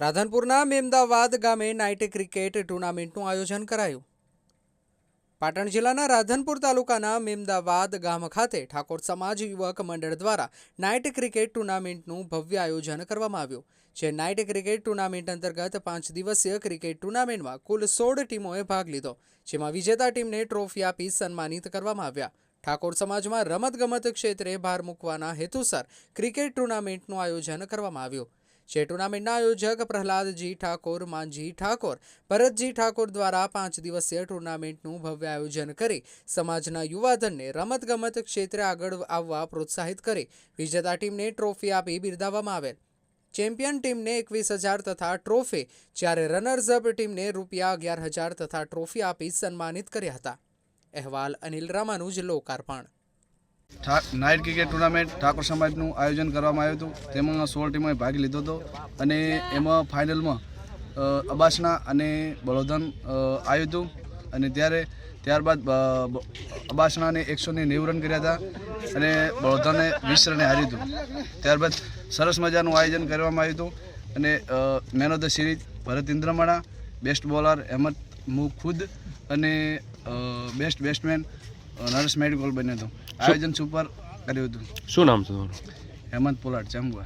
રાધનપુરના મેમદાવાદ ગામે night cricket ટુર્નામેન્ટનું આયોજન કરાયું. પાટણ જિલ્લાના રાધનપુર તાલુકાના મેમદાવાદ ગામ ખાતે ઠાકોર સમાજ યુવક મંડળ દ્વારા નાઇટ ક્રિકેટ ટુર્નામેન્ટનું ભવ્ય આયોજન કરવામાં આવ્યું, જે નાઇટ ક્રિકેટ ટુર્નામેન્ટ અંતર્ગત પાંચ દિવસીય ક્રિકેટ ટુર્નામેન્ટમાં કુલ સોળ ટીમોએ ભાગ લીધો, જેમાં વિજેતા ટીમને ટ્રોફી આપી સન્માનિત કરવામાં આવ્યા. ઠાકોર સમાજમાં રમતગમત ક્ષેત્રે ભાર મૂકવાના હેતુસર ક્રિકેટ ટુર્નામેન્ટનું આયોજન કરવામાં આવ્યું જે ટુર્નામેન્ટના આયોજક પ્રહલાદજી ઠાકોર માનજી ઠાકોર ભરતજી ઠાકોર દ્વારા પાંચ દિવસીય ટુર્નામેન્ટનું ભવ્ય આયોજન કરી સમાજના યુવાધનને રમતગમત ક્ષેત્રે આગળ આવવા પ્રોત્સાહિત કરી વિજેતા ટીમને ટ્રોફી આપી બિરદાવવામાં આવેલ. ચેમ્પિયન ટીમને એકવીસ હજાર તથા ટ્રોફી જ્યારે રનર્સ અપ ટીમને રૂપિયા અગિયાર હજાર તથા ટ્રોફી આપી સન્માનિત કર્યા હતા. અહેવાલ અનિલ રામાનુજ, લોકાર્પણ. ઠા નાઇટ ક્રિકેટ ટુર્નામેન્ટ ઠાકોર સમાજનું આયોજન કરવામાં આવ્યું હતું. તેમાં સોળ ટીમોએ ભાગ લીધો હતો અને એમાં ફાઇનલમાં અબાસના અને બળોધન આવ્યું હતું. અને ત્યારે, ત્યારબાદ અબાસનાને એકસો ને નેવું રન કર્યા હતા અને બળોધને વીસ રને હાર્યું હતું. ત્યારબાદ સરસ મજાનું આયોજન કરવામાં આવ્યું હતું અને man of the series Bharat Indramana best bowler Ahmed Mukhud અને બેસ્ટ બેટ્સમેન નરેશ મેડિકોલ બન્યો હતો. આયોજન સુપર કર્યું હતું. શું નામ છે તમારું? હેમંત પોલાડ ચાંબુઆ.